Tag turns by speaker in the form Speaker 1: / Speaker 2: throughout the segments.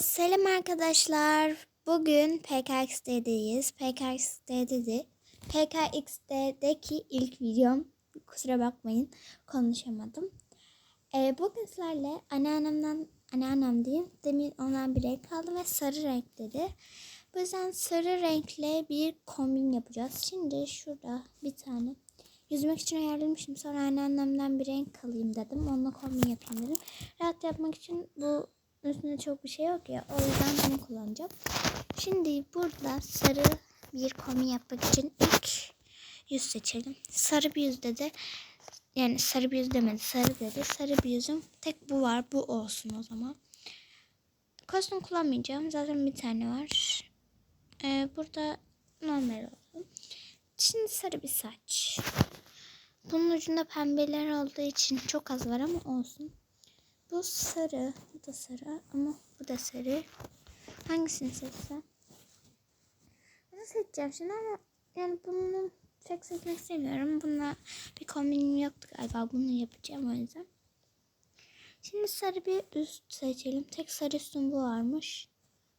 Speaker 1: Selam arkadaşlar. Bugün PKXD'deyiz. PKXD'de PKXD'deki ilk videom. Kusura bakmayın konuşamadım. Ee, bugün sizlerle anneannemden anneannem diyeyim. Demin ondan bir renk aldım ve sarı renk dedi. Bu yüzden sarı renkle bir kombin yapacağız. Şimdi şurada bir tane yüzmek için ayarlamıştım. Sonra anneannemden bir renk alayım dedim. Onunla kombin yapayım dedim. Rahat yapmak için bu üstünde çok bir şey yok ya. O yüzden bunu kullanacağım. Şimdi burada sarı bir kombin yapmak için ilk yüz seçelim. Sarı bir yüzde de yani sarı bir yüz demedi. Sarı dedi. Sarı bir yüzüm tek bu var. Bu olsun o zaman. Kostüm kullanmayacağım. Zaten bir tane var. Ee, burada normal olsun. Şimdi sarı bir saç. Bunun ucunda pembeler olduğu için çok az var ama olsun. Bu sarı. Bu da sarı ama bu da sarı. Hangisini seçsem? Bunu seçeceğim şimdi ama yani bunu tek seçmek istemiyorum. Bununla bir kombinim yoktu galiba. Bunu yapacağım o yüzden. Şimdi sarı bir üst seçelim. Tek sarı üstüm bu varmış.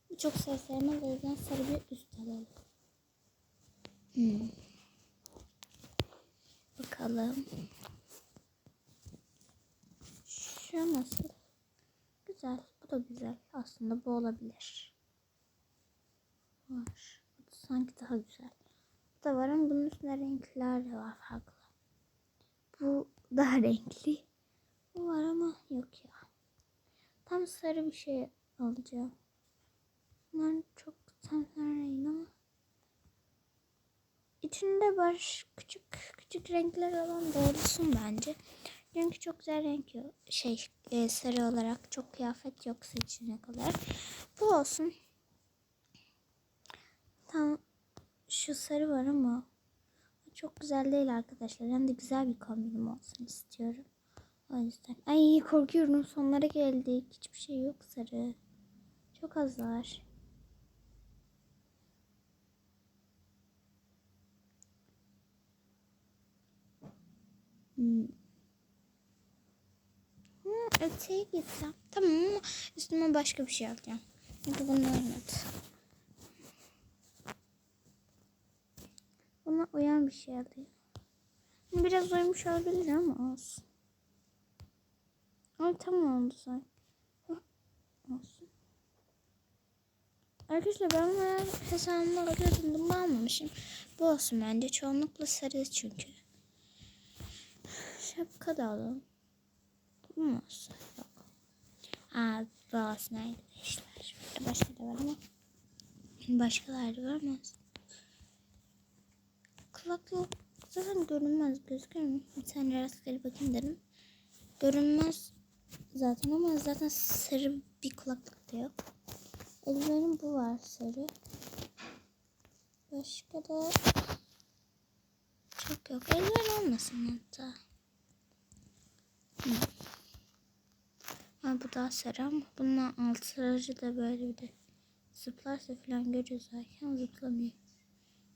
Speaker 1: Bu çok sarı sevmez o yüzden sarı bir üst alalım. Hmm. Bakalım. Şu nasıl? Güzel. Bu da güzel. Aslında bu olabilir. Var. Bu da sanki daha güzel. Bu da var ama bunun üstünde renkler de var farklı. Bu daha renkli. Bu var ama yok ya. Tam sarı bir şey alacağım. Bunlar çok tam sarı ama içinde var küçük küçük renkler olan doğrusun bence. Çünkü çok güzel renk yok. Şey e, sarı olarak çok kıyafet yok seçenek olarak. Bu olsun. Tam şu sarı var ama çok güzel değil arkadaşlar. Hem de güzel bir kombinim olsun istiyorum. O yüzden. Ay korkuyorum sonlara geldik. Hiçbir şey yok sarı. Çok az var. Hmm. Öteye gitsem. Tamam ama üstüme başka bir şey alacağım. Çünkü bunu olmadı. Buna uyan bir şey alayım. Biraz uyumuş olabilir ama olsun. Ay tamam oldu sanki. Olsun. Arkadaşlar ben bunu hesabımda alıyordum. Bunu almamışım. Bu olsun bence. Çoğunlukla sarı çünkü. Şapka da alalım. Olsun? Yok. Aa olsun arkadaşlar. Burada başka da var ama. Başkaları var mı? Kulaklık zaten görünmez gözüküyor mu? Bir tane rastgele bakayım dedim. Görünmez zaten ama zaten sarı bir kulaklık da yok. Eldivenim bu var sarı. Başka da çok yok. Eldiven olmasın hatta. Hmm. Ha, bu daha sarı ama bunun altı da böyle bir de zıplarsa falan görüyoruz zaten zıplamıyor.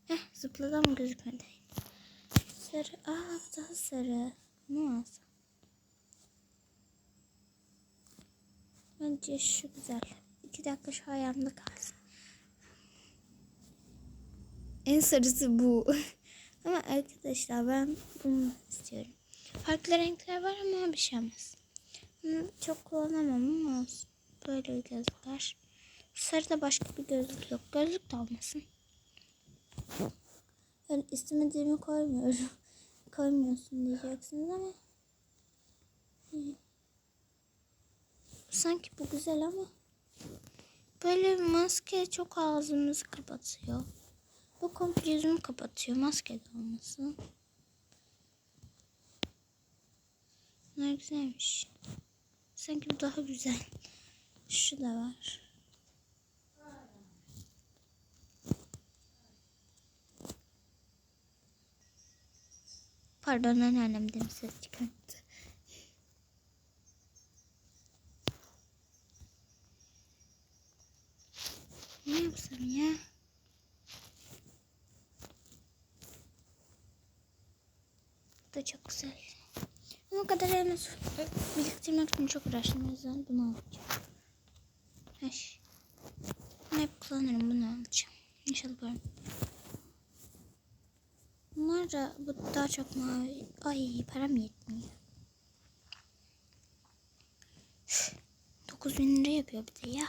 Speaker 1: Heh zıpladı ama gözükmedi. Sarı. Aa bu daha sarı. Ne alsam? Bence şu güzel. İki dakika şu ayağımda kalsın. En sarısı bu. ama arkadaşlar ben bunu istiyorum. Farklı renkler var ama bir şey olmaz. Çok kullanamam ama. Böyle bir gözlükler. Sarıda başka bir gözlük yok. Gözlük de olmasın. Ben istemediğimi koymuyorum. Koymuyorsun diyeceksiniz ama. Sanki bu güzel ama. Böyle maske çok ağzımızı kapatıyor. Bu komple yüzümü kapatıyor. Maske de olmasın. Bunlar güzelmiş. Sanki bu daha güzel. Şu da var. Pardon anneannemden ses çıkarttı. Ne yapsam ya? Bu da çok güzel. Ama kadar elmas biriktirmek için çok uğraştım. O yüzden bunu alacağım. Heş. Bunu hep kullanırım. Bunu alacağım. İnşallah böyle. Bunlar da bu daha çok mavi. Ay param yetmiyor. 9000 lira yapıyor bir de ya.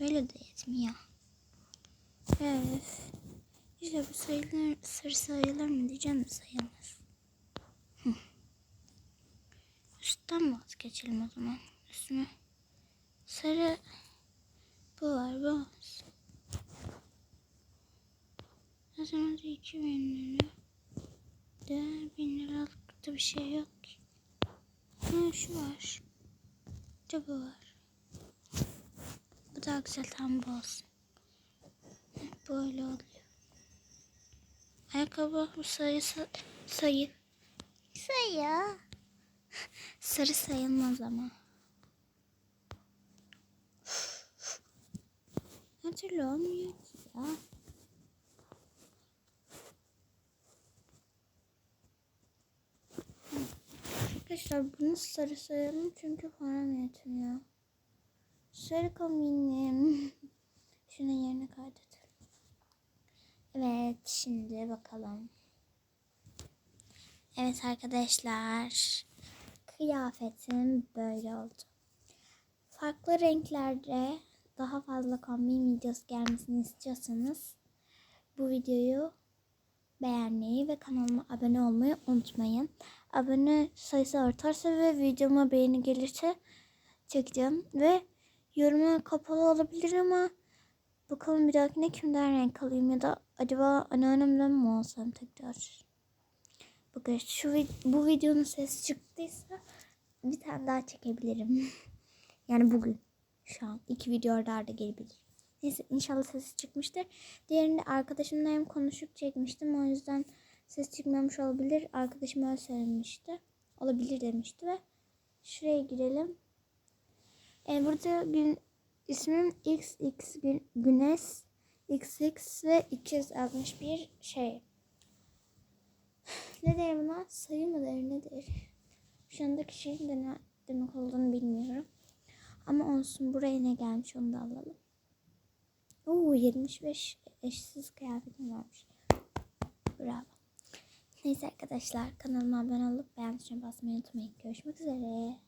Speaker 1: Böyle de yetmiyor. Evet. İşte bu sayılır, sarı sayılır mı diyeceğim de sayılmaz. Hı. Üstten vazgeçelim o zaman. Üstüne sarı bu var bu olsun. Zaten orada 2000 lira. De 1000 liralık da bir şey yok ki. Ha şu var. De bu var. Bu daha güzel tam bu olsun. Böyle oluyor. Ayakkabı bu sayı sa- sayı. Sarı sayılmaz ama. Ne türlü olmuyor ki ya. Arkadaşlar bunu sarı sayalım çünkü param yetmiyor. Sarı kominim. Şunun yerine kaydedelim. Evet şimdi bakalım. Evet arkadaşlar. Kıyafetim böyle oldu. Farklı renklerde daha fazla kombin videosu gelmesini istiyorsanız bu videoyu beğenmeyi ve kanalıma abone olmayı unutmayın. Abone sayısı artarsa ve videoma beğeni gelirse çekeceğim ve yoruma kapalı olabilir ama bakalım bir dahakine kimden renk alayım ya da acaba anneannemden mi alsam tekrar. Bakın şu bu videonun sesi çıktıysa bir tane daha çekebilirim. yani bugün şu an iki video arda arda gelebilir. Neyse inşallah sesi çıkmıştır. Diğerinde arkadaşımla hem konuşup çekmiştim. O yüzden ses çıkmamış olabilir. Arkadaşım öyle söylemişti. Olabilir demişti ve şuraya girelim. E, burada gün, ismim XX gün, Güneş XX ve 261 şey. Ne der buna? Sayı mı der nedir? Şu andaki şeyin de ne demek olduğunu bilmiyorum. Ama olsun buraya ne gelmiş onu da alalım. Oo 75 eşsiz kıyafetim varmış. Bravo. Neyse arkadaşlar kanalıma abone olup beğen tuşuna basmayı unutmayın. Görüşmek üzere.